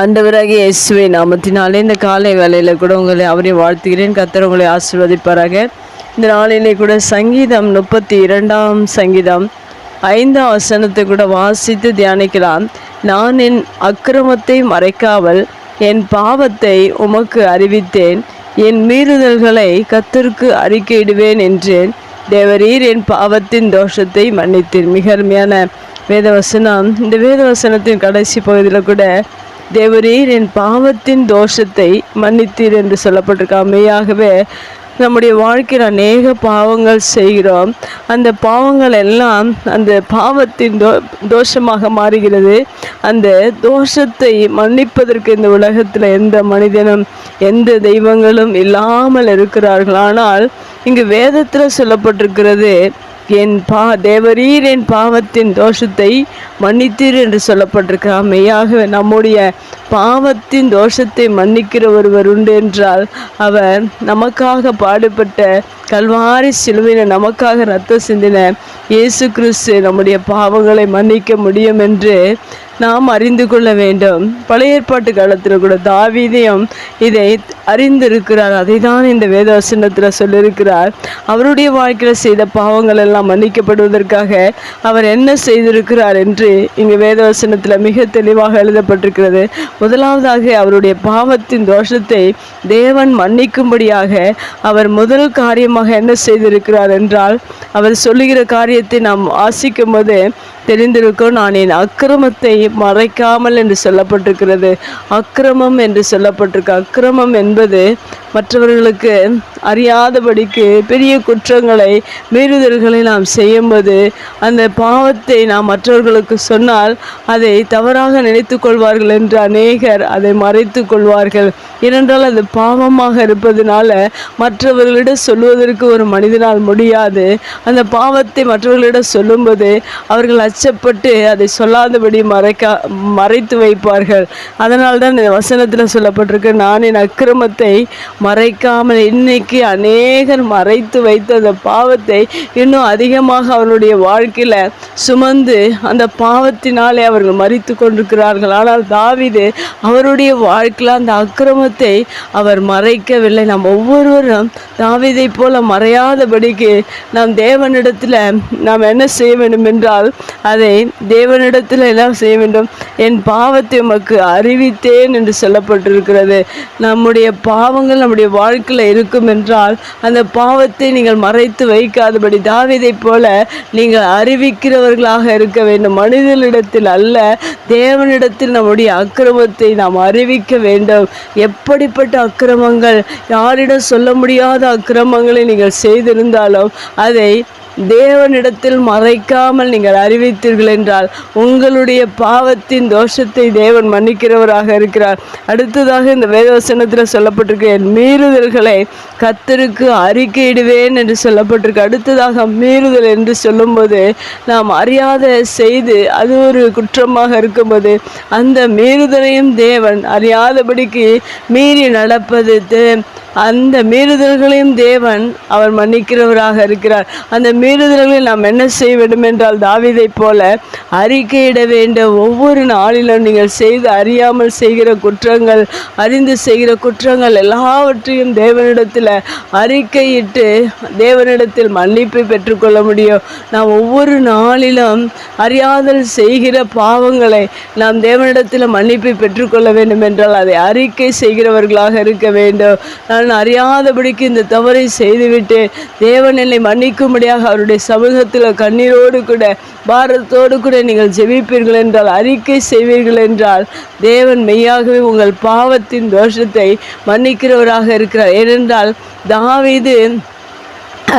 ஆண்டவராகி இயேசுவை நாமத்தினாலே இந்த காலை வேலையில் கூட உங்களை அவரை வாழ்த்துகிறேன். கத்தர் உங்களை ஆசிர்வதிப்பாராக. இந்த நாளிலே கூட சங்கீதம் முப்பத்தி இரண்டாம் சங்கீதம் ஐந்தாம் வசனத்தை கூட வாசித்து தியானிக்கலாம். நான் என் அக்கிரமத்தை மறைக்காமல் என் பாவத்தை உமக்கு அறிவித்தேன். என் மீறுதல்களை கத்தருக்கு அறிக்கையிடுவேன் என்றேன். தேவரீர் என் பாவத்தின் தோஷத்தை மன்னித்தேன் மிக அருமையான வேதவசனம். இந்த வேதவசனத்தின் கடைசி பகுதியில் கூட தேவரீர் என் பாவத்தின் தோஷத்தை மன்னித்தீர் என்று சொல்லப்பட்டிருக்காமையாகவே நம்முடைய வாழ்க்கையில் அநேக பாவங்கள் செய்கிறோம். அந்த பாவங்கள் எல்லாம் அந்த பாவத்தின் தோ தோஷமாக மாறுகிறது. அந்த தோஷத்தை மன்னிப்பதற்கு இந்த உலகத்தில் எந்த மனிதனும் எந்த தெய்வங்களும் இல்லாமல் இருக்கிறார்கள். ஆனால் இங்கு வேதத்தில் சொல்லப்பட்டிருக்கிறது என் பா தேவரீர் என் பாவத்தின் தோஷத்தை மன்னித்தீர் என்று சொல்லப்பட்டிருக்கிறா மெய்யாக நம்முடைய பாவத்தின் தோஷத்தை மன்னிக்கிற ஒருவர் உண்டு என்றால் அவர் நமக்காக பாடுபட்ட கல்வாரி சிலுவின நமக்காக ரத்த சிந்தின இயேசு கிறிஸ்து நம்முடைய பாவங்களை மன்னிக்க முடியும் என்று நாம் அறிந்து கொள்ள வேண்டும். பழைய ஏற்பாட்டு காலத்தில் கூட தாவீதியம் இதை அறிந்திருக்கிறார். அதை தான் இந்த வேதவசனத்தில் சொல்லியிருக்கிறார். அவருடைய வாழ்க்கையில் செய்த பாவங்கள் எல்லாம் மன்னிக்கப்படுவதற்காக அவர் என்ன செய்திருக்கிறார் என்று இங்கு வேதவசனத்தில் மிக தெளிவாக எழுதப்பட்டிருக்கிறது. முதலாவதாக அவருடைய பாவத்தின் தோஷத்தை தேவன் மன்னிக்கும்படியாக அவர் முதல் காரியமாக என்ன செய்திருக்கிறார் என்றால் அவர் சொல்லுகிற காரியத்தை நாம் வாசிக்கும் போது தெரிந்திருக்கும் நான் என் அக்கிரமத்தை மறைக்காமல் என்று சொல்லப்பட்டிருக்கிறது. அக்கிரமம் என்று சொல்லப்பட்டிருக்கு. அக்கிரமம் என்பது மற்றவர்களுக்கு அறியாதபடிக்கு பெரிய குற்றங்களை மீறுதல்களை நாம் செய்யும்போது அந்த பாவத்தை நாம் மற்றவர்களுக்கு சொன்னால் அதை தவறாக நினைத்து கொள்வார்கள் என்று அநேகர் அதை மறைத்து கொள்வார்கள். ஏனென்றால் அது பாவமாக இருப்பதனால மற்றவர்களிடம் சொல்வதற்கு ஒரு மனிதனால் முடியாது. அந்த பாவத்தை மற்றவர்களிடம் சொல்லும்போது அவர்கள் கஷ்டப்பட்டு அதை சொல்லாதபடி மறைக்க மறைத்து வைப்பார்கள். அதனால் தான் இந்த வசனத்தில் சொல்லப்பட்டிருக்கு நான் என் அக்கிரமத்தை மறைக்காமல் இன்னைக்கு அநேகர் மறைத்து வைத்த அந்த பாவத்தை இன்னும் அதிகமாக அவருடைய வாழ்க்கையில் சுமந்து அந்த பாவத்தினாலே அவர்கள் மறித்து கொண்டிருக்கிறார்கள். ஆனால் தாவிது அவருடைய வாழ்க்கையில் அந்த அக்கிரமத்தை அவர் மறைக்கவில்லை. நாம் ஒவ்வொருவரும் தாவிதை போல மறையாதபடிக்கு நாம் தேவனிடத்தில் நாம் என்ன செய்ய வேண்டும் என்றால் அதை தேவனிடத்தில் எல்லாம் செய்ய வேண்டும். என் பாவத்தை உமக்கு அறிவித்தேன் என்று சொல்லப்பட்டிருக்கிறது. நம்முடைய பாவங்கள் நம்முடைய வாழ்க்கையில் இருக்கும் என்றால் அந்த பாவத்தை நீங்கள் மறைத்து வைக்காதபடி தாவிதை போல நீங்கள் அறிவிக்கிறவர்களாக இருக்க வேண்டும். மனிதனிடத்தில் அல்ல தேவனிடத்தில் நம்முடைய அக்கிரமத்தை நாம் அறிவிக்க வேண்டும். எப்படிப்பட்ட அக்கிரமங்கள்? யாரிடம் சொல்ல முடியாத அக்கிரமங்களை நீங்கள் செய்திருந்தாலும் அதை தேவனிடத்தில் மறைக்காமல் நீங்கள் அறிவித்தீர்கள் என்றால் உங்களுடைய பாவத்தின் தோஷத்தை தேவன் மன்னிக்கிறவராக இருக்கிறார். அடுத்ததாக இந்த வேதவசனத்தில் சொல்லப்பட்டிருக்கு என் மீறுதல்களை கத்தருக்கு அறிக்கையிடுவேன் என்று சொல்லப்பட்டிருக்கு. அடுத்ததாக மீறுதல் என்று சொல்லும்போது நாம் அறியாத செய்து அது ஒரு குற்றமாக இருக்கும்போது அந்த மீறுதலையும் தேவன் அறியாதபடிக்கு மீறி நடப்பது அந்த மீறுதல்களையும் தேவன் அவர் மன்னிக்கிறவராக இருக்கிறார். அந்த மீறுதல்களில் நாம் என்ன செய்ய வேண்டும் என்றால் தாவிதை போல அறிக்கையிட வேண்டும் ஒவ்வொரு நாளிலும் நீங்கள் செய்து அறியாமல் செய்கிற குற்றங்கள் அறிந்து செய்கிற குற்றங்கள் எல்லாவற்றையும் தேவனிடத்தில் அறிக்கையிட்டு தேவனிடத்தில் மன்னிப்பை பெற்றுக்கொள்ள முடியும். நாம் ஒவ்வொரு நாளிலும் அறியாதல் செய்கிற பாவங்களை நாம் தேவனிடத்தில் மன்னிப்பை பெற்றுக்கொள்ள வேண்டும் என்றால் அதை அறிக்கை செய்கிறவர்களாக இருக்க வேண்டும். நான் அறியாதபடிக்கு இந்த தவறை செய்துவிட்டு தேவன் என்னை மன்னிக்கும்படியாக அவருடைய சமூகத்தில் கண்ணீரோடு கூட பாரத்தோடு கூட நீங்கள் ஜெபிப்பீர்கள் என்றால் அறிக்கை செய்வீர்கள் என்றால் தேவன் மெய்யாகவே உங்கள் பாவத்தின் தோஷத்தை மன்னிக்கிறவராக இருக்கிறார். ஏனென்றால் தாவீது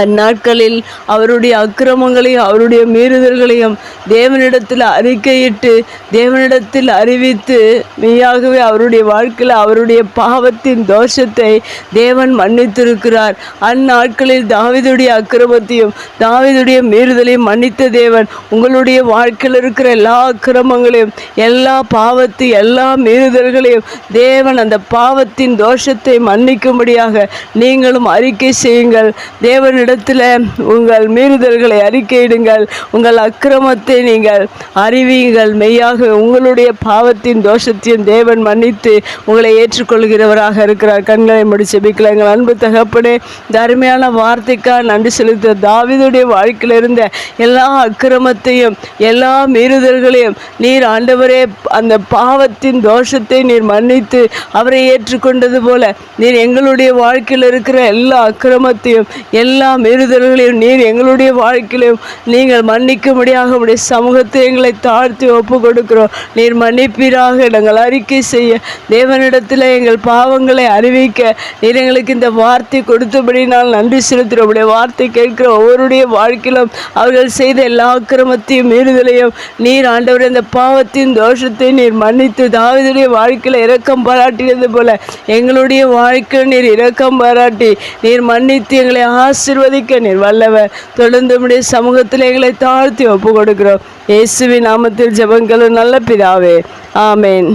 அந்நாட்களில் அவருடைய அக்கிரமங்களையும் அவருடைய மீறுதல்களையும் தேவனிடத்தில் அறிக்கையிட்டு தேவனிடத்தில் அறிவித்து மெய்யாகவே அவருடைய வாழ்க்கையில் அவருடைய பாவத்தின் தோஷத்தை தேவன் மன்னித்திருக்கிறார். அந்நாட்களில் தாவீதுடைய அக்கிரமத்தையும் தாவிதுடைய மீறுதலையும் மன்னித்த தேவன் உங்களுடைய வாழ்க்கையில் இருக்கிற எல்லா அக்கிரமங்களையும் எல்லா பாவத்தை எல்லா மீறுதல்களையும் தேவன் அந்த பாவத்தின் தோஷத்தை மன்னிக்கும்படியாக நீங்களும் அறிக்கை செய்யுங்கள். தேவன் தேவனிடத்தில் உங்கள் மீறுதல்களை அறிக்கையிடுங்கள். உங்கள் அக்கிரமத்தை நீங்கள் அறிவியுங்கள் மெய்யாக உங்களுடைய பாவத்தின் தோஷத்தையும் தேவன் மன்னித்து உங்களை ஏற்றுக்கொள்கிறவராக இருக்கிறார். கண்களை முடி செபிக்கல எங்கள் அன்பு தகப்பனே தருமையான வார்த்தைக்காக நன்றி செலுத்த தாவிதுடைய வாழ்க்கையில் இருந்த எல்லா அக்கிரமத்தையும் எல்லா மீறுதல்களையும் நீர் ஆண்டவரே அந்த பாவத்தின் தோஷத்தை நீர் மன்னித்து அவரை ஏற்றுக்கொண்டது போல நீர் எங்களுடைய வாழ்க்கையில் இருக்கிற எல்லா அக்கிரமத்தையும் எல்லா மீறுதல்களையும் நீர் எங்களுடைய வாழ்க்கையிலும் நீங்கள் மன்னிக்கும்படியாக உடைய சமூகத்தை எங்களை தாழ்த்தி ஒப்பு கொடுக்கிறோம் நீர் மன்னிப்பீராக நாங்கள் அறிக்கை செய்ய. தேவனிடத்தில் எங்கள் பாவங்களை அறிவிக்க. நீர் எங்களுக்கு இந்த வார்த்தை கொடுத்தபடி நான் நன்றி செலுத்துகிறோம். உடைய வார்த்தை கேட்கிற ஒவ்வொருடைய வாழ்க்கையிலும் அவர்கள் செய்த எல்லா அக்கிரமத்தையும் மீறுதலையும் நீர் ஆண்டவர் இந்த பாவத்தின் தோஷத்தை நீர் மன்னித்து தாவிதுடைய வாழ்க்கையில் இரக்கம் பாராட்டியது போல எங்களுடைய வாழ்க்கையில் நீர் இரக்கம் பாராட்டி நீர் மன்னித்து எங்களை ஆசை ஆசிர்வதிக்க நீர் வல்லவர். தொடர்ந்து உடைய சமூகத்தில் எங்களை தாழ்த்தி ஒப்பு கொடுக்கிறோம் இயேசுவின் நாமத்தில் ஜெபங்களும் நல்ல பிதாவே. ஆமேன்.